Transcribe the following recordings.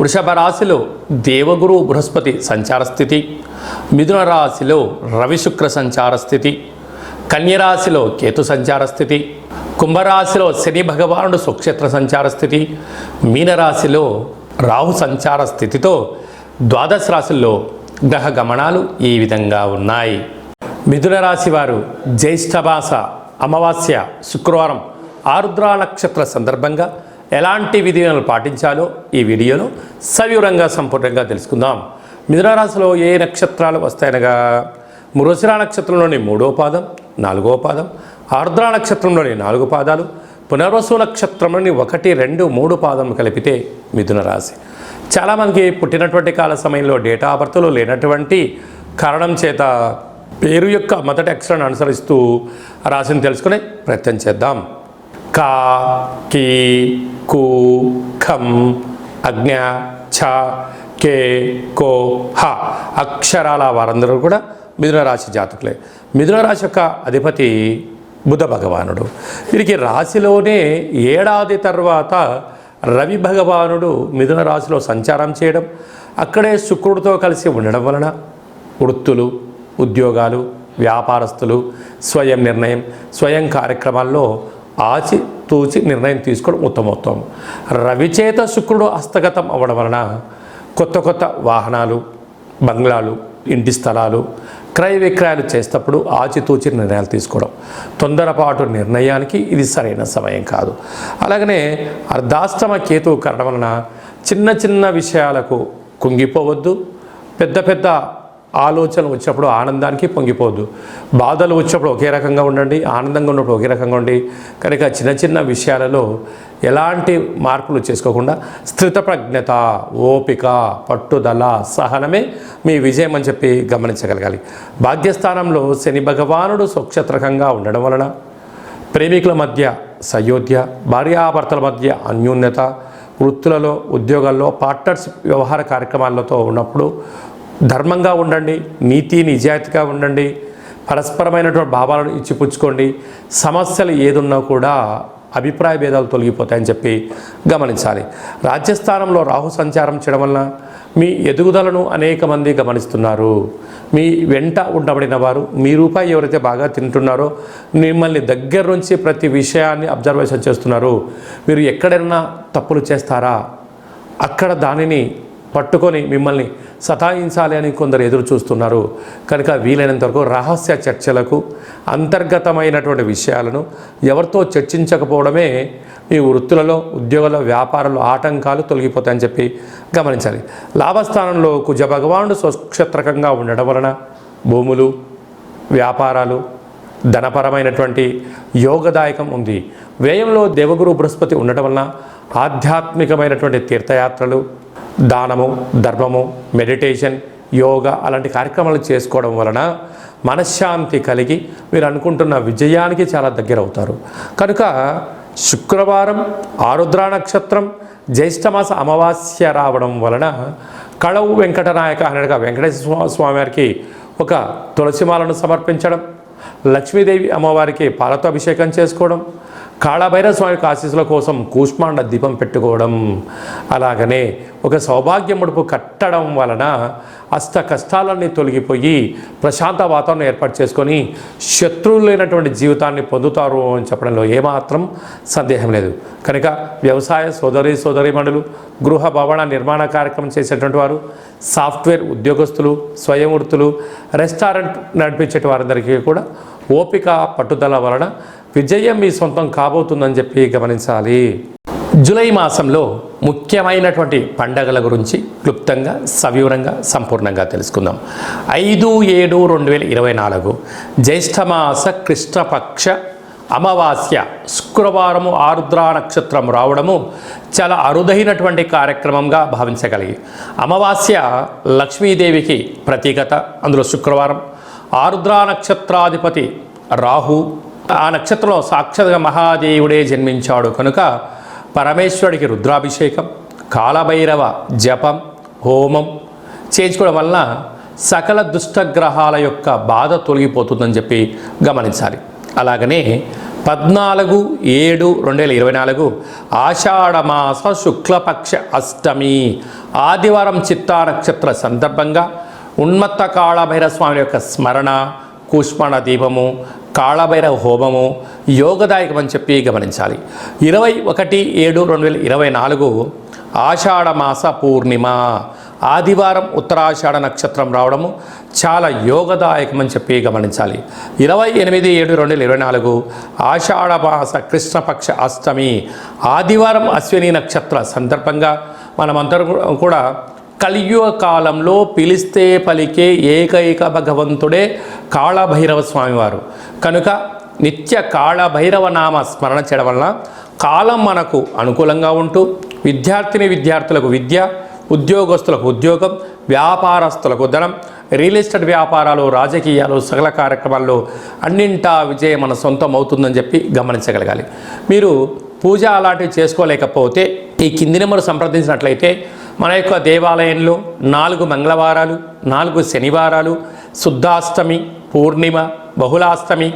వృషభ రాశిలో దేవగురు బృహస్పతి సంచార స్థితి మిథున రాశిలో రవి శుక్ర సంచార స్థితి కన్యరాశిలో కేతు సంచార స్థితి కుంభరాశిలో శని భగవానుడు స్వక్షేత్ర సంచార స్థితి మీనరాశిలో రాహు సంచార స్థితితో ద్వాదశ రాశుల్లో గ్రహ గమనాలు ఈ విధంగా ఉన్నాయి. మిథున రాశి వారు జ్యేష్ఠమాస అమావాస్య శుక్రవారం ఆరుద్ర నక్షత్ర సందర్భంగా ఎలాంటి విధిలను పాటించాలో ఈ వీడియోలో సవివరంగా సంపూర్ణంగా తెలుసుకుందాం. మిథున రాశిలో ఏ నక్షత్రాలు వస్తాయనగా? మృగశిర నక్షత్రంలోని మూడో పాదం నాలుగో పాదం ఆర్ద్ర నక్షత్రంలోని నాలుగు పాదాలు పునర్వసు నక్షత్రంలోని ఒకటి రెండు మూడు పాదం కలిపితే మిథున రాశి. చాలామందికి పుట్టినటువంటి కాల సమయంలో డేటా బర్త్లు లేనటువంటి కారణం చేత పేరు యొక్క మొదటి అక్షరాన్ని అనుసరిస్తూ రాశిని తెలుసుకునే ప్రయత్నం చేద్దాం. కా కీ కు ఖం అజ్ఞ ఛ కే కో హ. అక్షరాల వారందరూ కూడా మిథునరాశి జాతకులే. మిథునరాశి యొక్క అధిపతి బుధ భగవానుడు. వీరికి రాశిలోనే ఏడాది తర్వాత రవి భగవానుడు మిథున రాశిలో సంచారం చేయడం అక్కడే శుక్రుడితో కలిసి ఉండడం వలన వృత్తులు ఉద్యోగాలు వ్యాపారస్తులు స్వయం నిర్ణయం స్వయం కార్యక్రమాల్లో ఆచి తూచి నిర్ణయం తీసుకోవడం ఉత్తమోత్తమం. రవిచేత శుక్రుడు హస్తగతం అవ్వడం వలన కొత్త కొత్త వాహనాలు బంగ్లాలు ఇంటి స్థలాలు క్రయ విక్రయాలు చేసేటప్పుడు ఆచితూచి నిర్ణయాలు తీసుకోవడం. తొందరపాటు నిర్ణయానికి ఇది సరైన సమయం కాదు. అలాగనే అర్ధాష్టమ కేతువు కారణం వలన చిన్న చిన్న విషయాలకు కుంగిపోవద్దు. పెద్ద పెద్ద ఆలోచనలు వచ్చినప్పుడు ఆనందానికి పొంగిపోద్దు. బాధలు వచ్చినప్పుడు ఒకే రకంగా ఉండండి ఆనందంగా ఉన్నప్పుడు ఒకే రకంగా ఉండి కనుక చిన్న చిన్న విషయాలలో ఎలాంటి మార్పులు చేసుకోకుండా స్థితప్రజ్ఞత ఓపిక పట్టుదల సహనమే మీ విజయం అని చెప్పి గమనించగలగాలి. భాగ్యస్థానంలో శని భగవానుడు స్వక్షత్రకంగా ఉండడం వలన ప్రేమికుల మధ్య సయోధ్య భార్యాభర్తల మధ్య అన్యోన్యత వృత్తులలో ఉద్యోగాల్లో పార్ట్నర్షిప్ వ్యవహార కార్యక్రమాలతో ఉన్నప్పుడు ధర్మంగా ఉండండి నీతి నిజాయితీగా ఉండండి పరస్పరమైనటువంటి భావాలను ఇచ్చిపుచ్చుకోండి. సమస్యలు ఏదున్నా కూడా అభిప్రాయ భేదాలు తొలగిపోతాయని చెప్పి గమనించాలి. రాజ్యస్థానంలో రాహు సంచారం చేయడం వలన మీ ఎదుగుదలను అనేక మంది గమనిస్తున్నారు. మీ వెంట ఉండబడిన వారు మీ రూపాయి ఎవరైతే బాగా తింటున్నారో మిమ్మల్ని దగ్గర నుంచి ప్రతి విషయాన్ని అబ్జర్వేషన్ చేస్తున్నారు. మీరు ఎక్కడైనా తప్పులు చేస్తారా? అక్కడ దానిని పట్టుకొని మిమ్మల్ని సతాయించాలి అని కొందరు ఎదురు చూస్తున్నారు కనుక వీలైనంత వరకు రహస్య చర్చలకు అంతర్గతమైనటువంటి విషయాలను ఎవరితో చర్చించకపోవడమే మీ వృత్తులలో ఉద్యోగాల వ్యాపారంలో ఆటంకాలు తొలగిపోతాయని చెప్పి గమనించాలి. లాభస్థానంలో కుజ భగవానుడు స్వక్షత్రకంగా ఉండడం వలన భూములు వ్యాపారాలు ధనపరమైనటువంటి యోగదాయకం ఉంది. వ్యయంలో దేవగురు బృహస్పతి ఉండటం వలన ఆధ్యాత్మికమైనటువంటి తీర్థయాత్రలు దానము ధర్మము మెడిటేషన్ యోగా అలాంటి కార్యక్రమాలు చేసుకోవడం వలన మనశ్శాంతి కలిగి మీరు అనుకుంటున్న విజయానికి చాలా దగ్గర అవుతారు కనుక శుక్రవారం ఆరుద్ర నక్షత్రం జ్యేష్ఠమాస అమావాస్య రావడం వలన కళవు వెంకటనాయక అనగా వెంకటేశ్వర స్వామివారికి స్వామి వారికి ఒక తులసిమాలను సమర్పించడం లక్ష్మీదేవి అమ్మవారికి పాలతో అభిషేకం చేసుకోవడం కాళభైరవ స్వామి ఆశీస్సుల కోసం కూష్మాండ దీపం పెట్టుకోవడం అలాగనే ఒక సౌభాగ్య ముడుపు కట్టడం వలన అష్ట కష్టాలన్నీ తొలగిపోయి ప్రశాంత వాతావరణం ఏర్పాటు చేసుకొని శత్రువులు లేనటువంటి జీవితాన్ని పొందుతారు అని చెప్పడంలో ఏమాత్రం సందేహం లేదు. కనుక వ్యవసాయ సోదరి సోదరిమణులు గృహ భవన నిర్మాణ కార్యక్రమం చేసేటువంటి వారు సాఫ్ట్వేర్ ఉద్యోగస్తులు స్వయం వృత్తులు రెస్టారెంట్ నడిపించే వారందరికీ కూడా ఓపిక పట్టుదల వలన విజయం మీ సొంతం కాబోతుందని చెప్పి గమనించాలి. జూలై మాసంలో ముఖ్యమైనటువంటి పండగల గురించి క్లుప్తంగా సవివరంగా సంపూర్ణంగా తెలుసుకుందాం. ఐదు ఏడు రెండు వేల ఇరవై నాలుగు జ్యేష్ఠమాస కృష్ణపక్ష అమావాస్య శుక్రవారము ఆరుద్ర నక్షత్రం రావడము చాలా అరుదైనటువంటి కార్యక్రమంగా భావించగలిగి అమావాస్య లక్ష్మీదేవికి ప్రతీకత అందులో శుక్రవారం ఆరుద్ర నక్షత్రాధిపతి రాహు ఆ నక్షత్రంలో సాక్షాత్గా మహాదేవుడే జన్మించాడు. కనుక పరమేశ్వరుడికి రుద్రాభిషేకం కాలభైరవ జపం హోమం చేయించుకోవడం వలన సకల దుష్టగ్రహాల యొక్క బాధ తొలగిపోతుందని చెప్పి గమనించాలి. అలాగనే పద్నాలుగు ఏడు రెండు వేల ఇరవై నాలుగు ఆషాఢమాస శుక్లపక్ష అష్టమి ఆదివారం చిత్తా నక్షత్ర సందర్భంగా ఉన్మత్త కాళభైరవ స్వామి యొక్క స్మరణ కూష్మణ దీపము కాళభైరవ హోమము యోగదాయకమని చెప్పి గమనించాలి. ఇరవై ఒకటి ఏడు రెండు వేల ఇరవై నాలుగు ఆషాఢమాస పూర్ణిమ. ఆదివారం ఉత్తరాషాఢ నక్షత్రం రావడము చాలా యోగదాయకమని చెప్పి గమనించాలి. ఇరవై ఎనిమిది ఏడు రెండు వేల ఇరవై నాలుగు ఆషాఢమాస కృష్ణపక్ష అష్టమి. ఆదివారం అశ్విని నక్షత్ర సందర్భంగా మనమందరం కూడా కలియుగ కాలంలో పిలిస్తే పలికే ఏకైక భగవంతుడే కాళభైరవ స్వామివారు. కనుక నిత్య కాళభైరవ నామ స్మరణ చేయడం వలన కాలం మనకు అనుకూలంగా ఉంటూ విద్యార్థిని విద్యార్థులకు విద్య ఉద్యోగస్తులకు ఉద్యోగం వ్యాపారస్తులకు ధనం రియల్ ఎస్టేట్ వ్యాపారాలు రాజకీయాలు సకల కార్యక్రమాల్లో అన్నింటా విజయం మన సొంతం అవుతుందని చెప్పి గమనించగలగాలి. మీరు పూజ అలాంటివి చేసుకోలేకపోతే ఈ కింది నెంబర్ సంప్రదించినట్లయితే మన యొక్క దేవాలయంలో నాలుగు మంగళవారాలు నాలుగు శనివారాలు శుద్ధాష్టమి పూర్ణిమ బహుళాష్టమి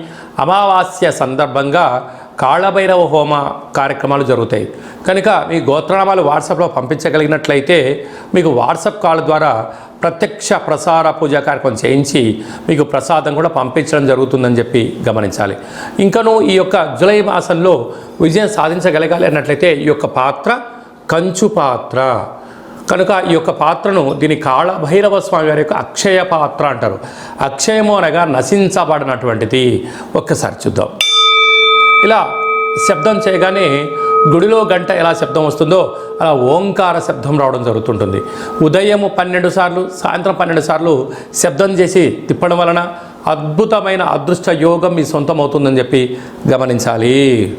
అమావాస్య సందర్భంగా కాళభైరవ హోమ కార్యక్రమాలు జరుగుతాయి. కనుక మీ గోత్రనామాలు వాట్సాప్లో పంపించగలిగినట్లయితే మీకు వాట్సాప్ కాల్ ద్వారా ప్రత్యక్ష ప్రసార పూజా కార్యక్రమం చేయించి మీకు ప్రసాదం కూడా పంపించడం జరుగుతుందని చెప్పి గమనించాలి. ఇంకనూ ఈ యొక్క జూలై మాసంలో విజయం సాధించగలగాలి అన్నట్లయితే ఈ యొక్క పాత్ర కంచు పాత్ర. కనుక ఈ యొక్క పాత్రను దీని కాళ భైరవ స్వామి వారి యొక్క అక్షయ పాత్ర అంటారు. అక్షయము అనగా నశించబడినటువంటిది. ఒక్కసారి చూద్దాం. ఇలా శబ్దం చేయగానే గుడిలో గంట ఎలా శబ్దం వస్తుందో అలా ఓంకార శబ్దం రావడం జరుగుతుంటుంది. ఉదయం పన్నెండు సార్లు సాయంత్రం పన్నెండు సార్లు శబ్దం చేసి తిప్పడం వలన అద్భుతమైన అదృష్ట యోగం మీ సొంతం అవుతుందని చెప్పి గమనించాలి.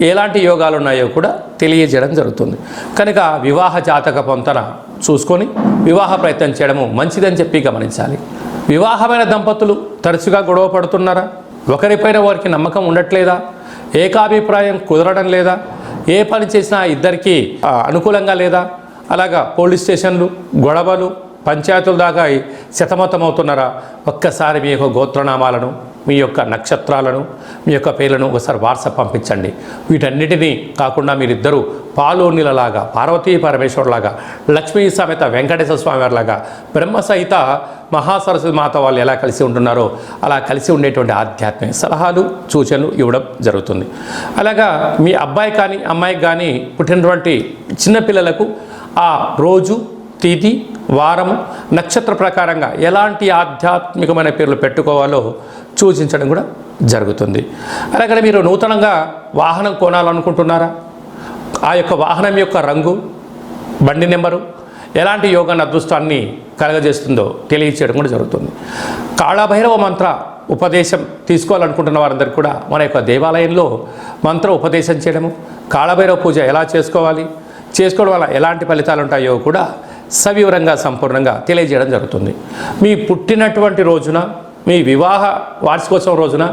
ఎలాంటి యోగాలు ఉన్నాయో కూడా తెలియజేయడం జరుగుతుంది. కనుక వివాహ జాతక పొంతన చూసుకొని వివాహ ప్రయత్నం చేయడము మంచిదని చెప్పి గమనించాలి. వివాహమైన దంపతులు తరచుగా గొడవ పడుతున్నారా? ఒకరిపైన వారికి నమ్మకం ఉండట్లేదా? ఏకాభిప్రాయం కుదరడం లేదా? ఏ పని చేసినా ఇద్దరికి అనుకూలంగా లేదా? అలాగా పోలీస్ స్టేషన్లు గొడవలు పంచాయతీల దాకా శతమతమవుతున్నారా? ఒక్కసారి మీ యొక్క గోత్రనామాలను మీ యొక్క నక్షత్రాలను మీ యొక్క పేర్లను ఒకసారి వాట్సాప్ పంపించండి. వీటన్నిటినీ కాకుండా మీరిద్దరూ పాలోనిలలాగా పార్వతీ పరమేశ్వరులాగా లక్ష్మీ సమేత వెంకటేశ్వర స్వామి వారిలాగా బ్రహ్మ సహిత మహాసరస్వతి మాత వాళ్ళు ఎలా కలిసి ఉంటున్నారో అలా కలిసి ఉండేటువంటి ఆధ్యాత్మిక సలహాలు సూచనలు ఇవ్వడం జరుగుతుంది. అలాగా మీ అబ్బాయి కానీ అమ్మాయికి కానీ పుట్టినటువంటి చిన్నపిల్లలకు ఆ రోజు తిథి వారము నక్షత్ర ప్రకారంగా ఎలాంటి ఆధ్యాత్మికమైన పేర్లు పెట్టుకోవాలో సూచించడం కూడా జరుగుతుంది. అలాగే మీరు నూతనంగా వాహనం కొనాలనుకుంటున్నారా? ఆ యొక్క వాహనం యొక్క రంగు బండి నెంబరు ఎలాంటి యోగాన్ని అదృష్టాన్ని కలగజేస్తుందో తెలియచేయడం కూడా జరుగుతుంది. కాళభైరవ మంత్ర ఉపదేశం తీసుకోవాలనుకుంటున్న వారందరికీ కూడా మన యొక్క దేవాలయంలో మంత్ర ఉపదేశం చేయడము కాళభైరవ పూజ ఎలా చేసుకోవాలి చేసుకోవడం వల్ల ఎలాంటి ఫలితాలు ఉంటాయో కూడా సవివరంగా సంపూర్ణంగా తెలియజేయడం జరుగుతుంది. మీ పుట్టినటువంటి రోజున మీ వివాహ వార్షికోత్సవం రోజున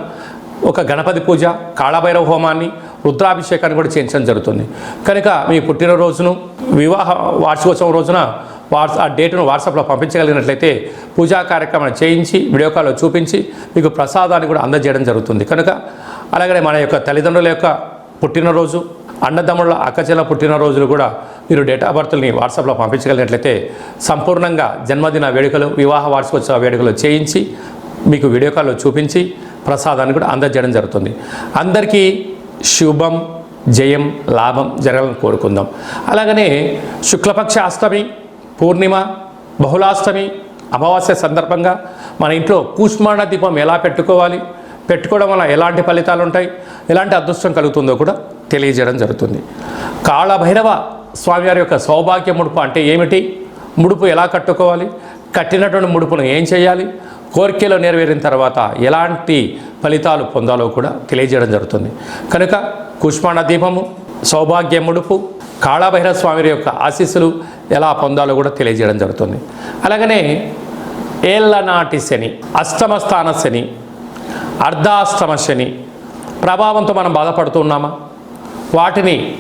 ఒక గణపతి పూజ కాళభైరవ హోమాన్ని రుద్రాభిషేకాన్ని కూడా చేయించడం జరుగుతుంది. కనుక మీ పుట్టినరోజును వివాహ వార్షికోత్సవం రోజున వాట్స్ ఆ డేటును వాట్సాప్లో పంపించగలిగినట్లయితే పూజా కార్యక్రమాన్ని చేయించి వీడియో కాల్లో చూపించి మీకు ప్రసాదాన్ని కూడా అందజేయడం జరుగుతుంది. కనుక అలాగనే మన యొక్క తల్లిదండ్రుల యొక్క పుట్టినరోజు అన్నదమ్ముళ్ళ అక్కచెల్ల పుట్టినరోజులు కూడా మీరు డేట్ ఆఫ్ బర్త్ని వాట్సాప్లో పంపించగలిగినట్లయితే సంపూర్ణంగా జన్మదిన వేడుకలు వివాహ వార్షికోత్సవ వేడుకలు చేయించి మీకు వీడియో కాల్లో చూపించి ప్రసాదాన్ని కూడా అందజేయడం జరుగుతుంది. అందరికీ శుభం జయం లాభం జరగాలని కోరుకుందాం. అలాగనే శుక్లపక్ష అష్టమి పూర్ణిమ బహుళాష్టమి అమావాస్య సందర్భంగా మన ఇంట్లో కూష్మాణ దీపం ఎలా పెట్టుకోవాలి పెట్టుకోవడం వల్ల ఎలాంటి ఫలితాలు ఉంటాయి ఎలాంటి అదృష్టం కలుగుతుందో కూడా తెలియజేయడం జరుగుతుంది. కాళభైరవ స్వామివారి యొక్క సౌభాగ్య ముడుపు అంటే ఏమిటి? ముడుపు ఎలా కట్టుకోవాలి? కట్టినటువంటి ముడుపును ఏం చేయాలి? కోరికలు నెరవేరిన తర్వాత ఎలాంటి ఫలితాలు పొందాలో కూడా తెలియజేయడం జరుగుతుంది. కనుక కుష్మాణ దీపము సౌభాగ్య ముడుపు కాళభైరవ స్వామి యొక్క ఆశీస్సులు ఎలా పొందాలో కూడా తెలియజేయడం జరుగుతుంది. అలాగనే ఏళ్ళనాటి శని అష్టమ స్థాన శని అర్ధాష్టమ శని ప్రభావంతో మనం బాధపడుతున్నామా వాటిని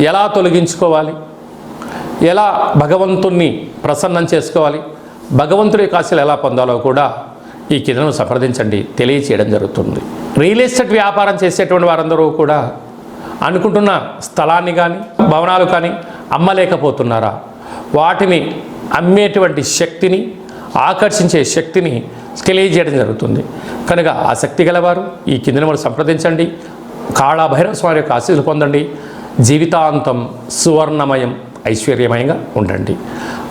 ఎలా తొలగించుకోవాలి? ఎలా భగవంతుణ్ణి ప్రసన్నం చేసుకోవాలి? భగవంతుడి కాశీలు ఎలా పొందాలో కూడా ఈ కిందను సంప్రదించండి తెలియచేయడం జరుగుతుంది. రియల్ ఎస్టేట్ వ్యాపారం చేసేటువంటి వారందరూ కూడా అనుకుంటున్న స్థలాన్ని కానీ భవనాలు కానీ అమ్మలేకపోతున్నారా? వాటిని అమ్మేటువంటి శక్తిని ఆకర్షించే శక్తిని తెలియజేయడం జరుగుతుంది. కనుక ఆసక్తి గలవారు ఈ కిందను సంప్రదించండి. కాళాభైరవ స్వామి యొక్క ఆశీస్సులు పొందండి. జీవితాంతం సువర్ణమయం ఐశ్వర్యమయంగా ఉండండి.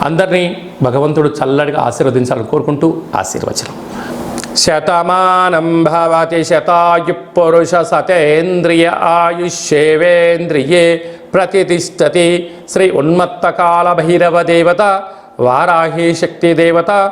అందరినీ భగవంతుడు చల్లడిగా ఆశీర్వదించాలని కోరుకుంటూ ఆశీర్వచనం. శతమానం భవతి శతాయు పురుష సతేంద్రియ ఆయుష్యేవేంద్రియే ప్రతిష్టతి. శ్రీ ఉన్మత్తకాల భైరవ దేవత వారాహి శక్తి దేవత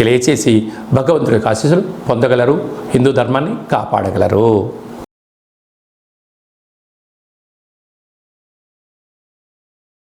తెలియచేసి భగవంతుడి యొక్క ఆశీస్సులు పొందగలరు. హిందూ ధర్మాన్ని కాపాడగలరు.